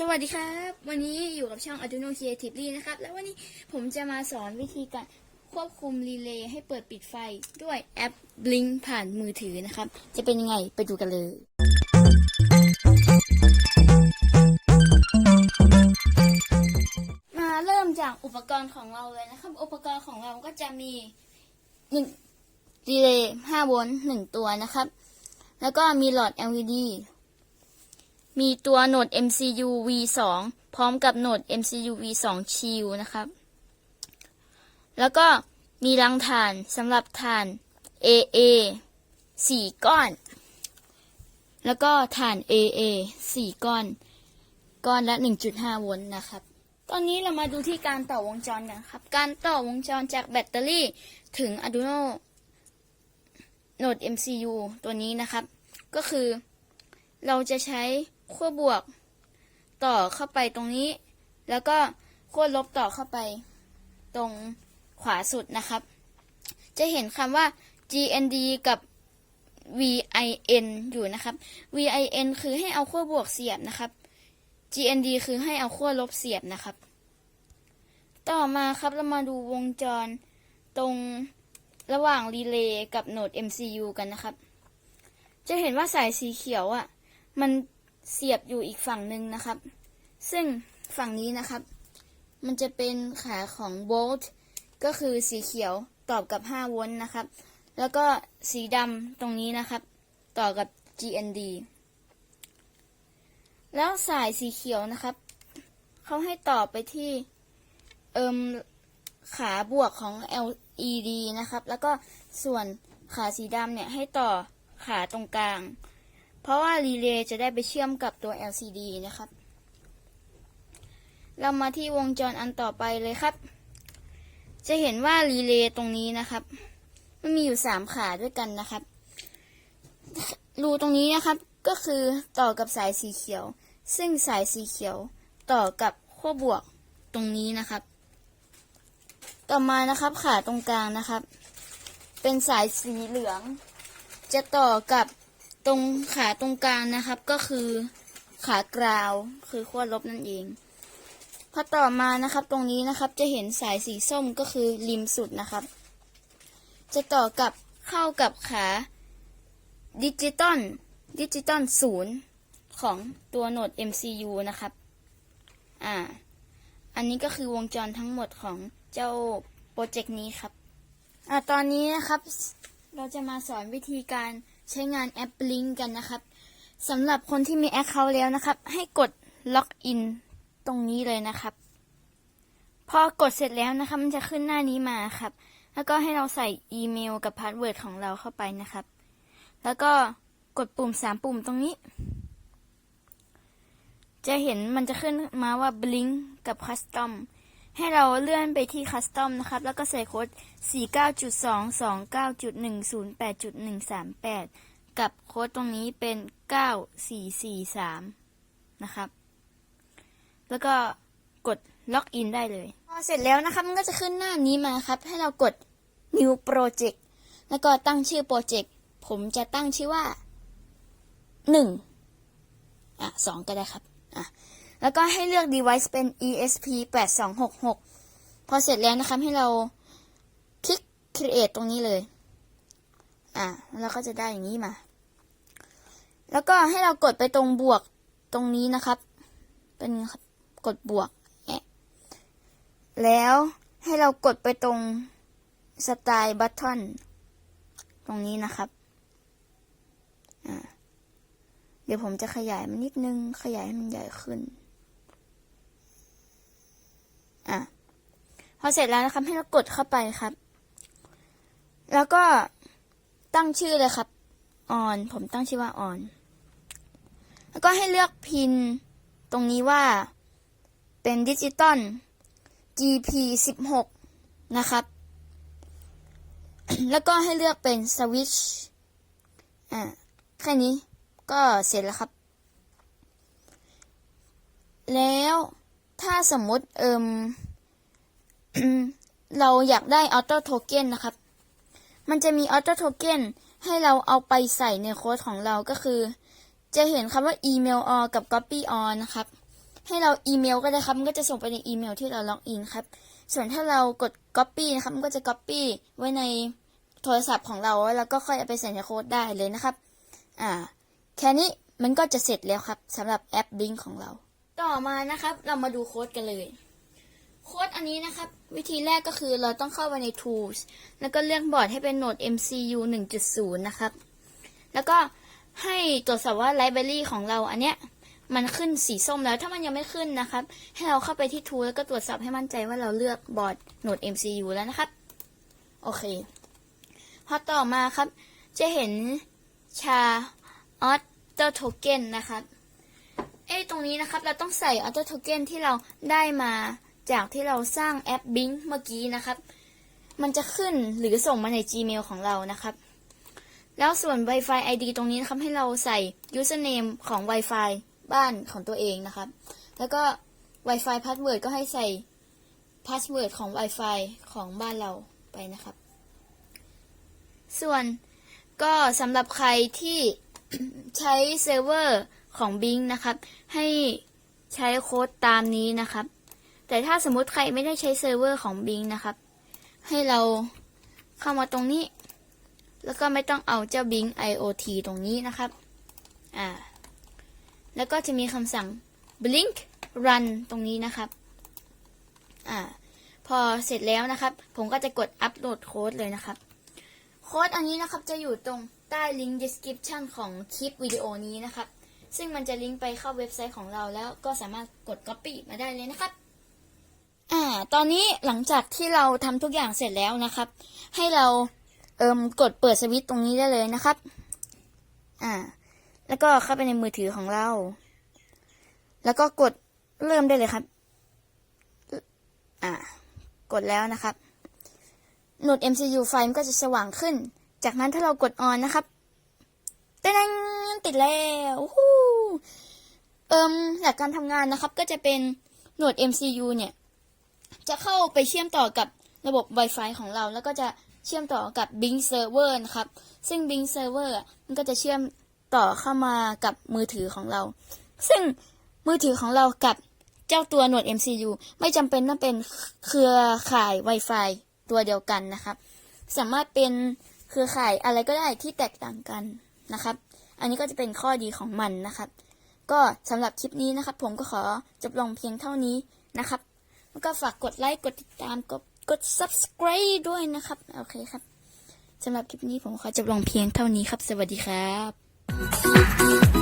สวัสดีครับ วันนี้อยู่กับช่อง Arduino Creatively นะครับ แล้ววันนี้ผมจะมาสอนวิธีการควบคุมรีเลย์ให้เปิดปิดไฟด้วยแอป Blink ผ่านมือถือนะครับ จะเป็นยังไงไปดูกันเลย มาเริ่มจากอุปกรณ์ของเราเลยนะครับ อุปกรณ์ของเราก็จะมีหนึ่งรีเลย์5โวลต์หนึ่งตัวนะครับ แล้วก็มีหลอด LED มีตัวโหนด MCU V2 พร้อมกับโหนด MCU V2 Shield นะครับ แล้วก็มีรังถ่านสำหรับถ่าน AA 4 ก้อน แล้วก็ถ่าน AA 4 ก้อน ก้อนละ 1.5 โวลต์นะครับ ตอนนี้เรามาดูที่การต่อวงจรกันครับ การต่อวงจรจากแบตเตอรี่ถึง Arduino โหนด MCU ตัวนี้นะครับ ก็คือเราจะใช้ ขั้วบวกต่อเข้าไปตรงนี้ แล้วก็ขั้วลบต่อเข้าไปตรงขวาสุดนะครับ จะเห็นคำว่า GND กับ VIN อยู่นะครับ VIN คือให้เอาขั้วบวกเสียบนะครับ GND คือให้เอาขั้วลบเสียบนะครับ ต่อมาครับเรามาดูวงจรตรงระหว่างรีเลย์กับโหนด MCU กันนะครับ จะเห็นว่าสายสีเขียวอะ่ะ มัน เสียบอยู่อีกฝั่งหนึ่งนะครับ ซึ่งฝั่งนี้นะครับ มันจะเป็นขาของโวลต์ก็คือสีเขียวตอบกับ 5 โวลต์นะครับ แล้วก็สีดำตรงนี้นะครับ ต่อกับ GND แล้วสายสีเขียวนะครับ เขาให้ต่อไปที่เอิมขาบวกของ LED นะครับ แล้วก็ส่วนขาสีดำเนี่ยให้ต่อขาตรงกลาง เพราะว่ารีเลย์จะได้ไปเชื่อมกับตัว LCD นะครับ เรามาที่วงจรอันต่อไปเลยครับ จะเห็นว่ารีเลย์ตรงนี้นะครับ มันมีอยู่สามขาด้วยกันนะครับ รูตรงนี้นะครับก็คือต่อกับสายสีเขียว ซึ่งสายสีเขียวต่อกับขั้วบวกตรงนี้นะครับ ต่อมานะครับขาตรงกลางนะครับ เป็นสายสีเหลือง จะต่อกับ ตรงขาตรงกลางนะครับก็คือขากราวคือขั้วลบนั่นเองพอต่อมานะครับตรงนี้นะครับจะเห็นสายสีส้มก็คือริมสุดนะครับ จะต่อกับเข้ากับขาดิจิตอลดิจิตอลศูนย์ของตัวโหนด MCU นะครับ อ่า อันนี้ก็คือวงจรทั้งหมดของเจ้าโปรเจกต์นี้ครับ อ่า ตอนนี้นะครับ เราจะมาสอนวิธีการ ใช้งานแอป Blink กันนะครับสำหรับคนที่มี Account แล้วนะครับ ให้กดล็อกอินตรงนี้เลยนะครับ พอกดเสร็จแล้วนะครับ มันจะขึ้นหน้านี้มาครับ แล้วก็ให้เราใส่อีเมลกับพาสเวิร์ดของเราเข้าไปนะครับ แล้วก็กดปุ่มสามปุ่มตรงนี้ จะเห็นมันจะขึ้นมาว่า Blink กับ Custom ให้เราเลื่อนไปที่ Custom นะครับ แล้วก็ใส่โค้ด 49.229.108.138 กับโค้ดตรงนี้เป็น 9443 นะครับ แล้วก็กดล็อกอินได้เลยพอเสร็จแล้วนะครับ มันก็จะขึ้นหน้านี้มาครับ ให้เรากด New Project แล้วก็ตั้งชื่อโปรเจกต์ ผมจะตั้งชื่อว่า 1 อะ 2 ก็ได้ครับ อะ แล้วก็ให้เลือก device เป็น ESP 8266 พอเสร็จแล้วนะครับให้เราคลิก create ตรงนี้เลย อะแล้วก็จะได้อย่างนี้มา แล้วก็ให้เรากดไปตรงบวกตรงนี้นะครับ เป็นกดบวกแอะแล้วให้เรากดไปตรงสไตล์บัตทอนตรงนี้นะครับอ่าเดี๋ยวผมจะขยายมันนิดนึง ขยายให้มันใหญ่ขึ้น อะพอเสร็จแล้วนะครับ ให้เรากดเข้าไปครับ แล้วก็ตั้งชื่อเลยครับ on ผมตั้งชื่อว่า on แล้วก็ให้เลือกพินตรงนี้ว่าเป็นดิจิตอล GP 16นะครับ แล้วก็ให้เลือกเป็นสวิตช์อ่าแค่นี้ก็เสร็จแล้วครับ แล้ว ถ้าสมมติเอิมเราอยากได้ออโต้โทเก้นนะครับ มันจะมีออโต้โทเก้นให้เราเอาไปใส่ในโค้ดของเราก็คือ จะเห็นคำว่า email or กับ copy on นะครับ ให้เราอีเมลก็ได้ครับ มันก็จะส่งไปในอีเมลที่เราล็อกอินครับ ส่วนถ้าเรากด Copy นะครับ มันก็จะ Copy ไว้ในโทรศัพท์ของเรา แล้วก็ค่อยเอาไปใส่ในโค้ดได้เลยนะครับ อ่า แค่นี้มันก็จะเสร็จแล้วครับสำหรับแอป Blink ของเรา ต่อมานะครับ เรามาดูโค้ดกันเลย โค้ดอันนี้นะครับ วิธีแรกก็คือเราต้องเข้าไปใน Tools แล้วก็เลือกบอร์ดให้เป็นโหนด MCU 1.0 นะครับ แล้วก็ให้ตรวจสอบว่า Library ของเราอันเนี้ยมันขึ้นสีส้มแล้วถ้ามันยังไม่ขึ้นนะครับ ให้เราเข้าไปที่ Tool แล้วก็ตรวจสอบให้มั่นใจว่าเราเลือกบอร์ดโหนด MCU แล้วนะครับ โอเค พอต่อมาครับ จะเห็นชา Auto Token นะครับ เอ้ยตรงนี้นะครับ เราต้องใส่ Auto Token ที่เราได้มาจากที่เราสร้างแอป Bing เมื่อกี้นะครับ มันจะขึ้นหรือส่งมาใน Gmail ของเรานะครับ แล้วส่วน Wi-Fi ID ตรงนี้นะครับ ให้เราใส่ username ของ Wi-Fi บ้านของตัวเองนะครับ แล้วก็ Wi-Fi password ก็ให้ใส่ password ของ Wi-Fi ของบ้านเราไปนะครับ ส่วนก็สำหรับใครที่ใช้เซิร์ฟเวอร์ ของ Bing นะครับ ให้ใช้โค้ดตามนี้นะครับ แต่ถ้าสมมติใครไม่ได้ใช้เซิร์ฟเวอร์ของ Bing นะครับ ให้เราเข้ามาตรงนี้ แล้วก็ไม่ต้องเอาเจ้า Bing IoT ตรงนี้นะครับ อ่า แล้วก็จะมีคำสั่ง blink run ตรงนี้นะครับ อ่า พอเสร็จแล้วนะครับ ผมก็จะกดอัปโหลดโค้ดเลยนะครับโค้ดอันนี้นะครับจะอยู่ตรงใต้ลิงก์ description ของคลิปวิดีโอนี้นะครับ ซึ่งมันจะลิงก์ไปเข้าเว็บไซต์ของเราแล้วก็สามารถกด copy มาได้เลยนะครับ อ่า ตอนนี้หลังจากที่เราทำทุกอย่างเสร็จแล้วนะครับ ให้เราเอิมกดเปิดสวิตช์ตรงนี้ได้เลยนะครับ อ่า แล้วก็เข้าไปในมือถือของเรา แล้วก็กดเริ่มได้เลยครับ อ่า กดแล้วนะครับ โหนด MCU ไฟมันก็จะสว่างขึ้น จากนั้นถ้าเรากด on นะครับเต้น ติดแล้วเอิมหลักการทำงานนะครับ ก็จะเป็นหนวด MCU เนี่ย จะเข้าไปเชื่อมต่อกับระบบ Wi-Fi ของเรา แล้วก็จะเชื่อมต่อกับ Bing Server นะครับ ซึ่ง Bing Server อะมันก็จะเชื่อมต่อเข้ามากับมือถือของเรา ซึ่งมือถือของเรากับเจ้าตัวหนวด MCU ไม่จำเป็นต้องเป็นเครือข่าย Wi-Fi ตัวเดียวกันนะครับ สามารถเป็นเครือข่ายอะไรก็ได้ที่แตกต่างกันนะครับ อันนี้ก็จะเป็นข้อดีของมันนะครับ ก็สำหรับคลิปนี้นะครับ ผมก็ขอจบลงเพียงเท่านี้นะครับ แล้วก็ฝากกดไลค์กดติดตามกดกด subscribe ด้วยนะครับ โอเคครับสำหรับคลิปนี้ผมขอจบลงเพียงเท่านี้ครับ สวัสดีครับ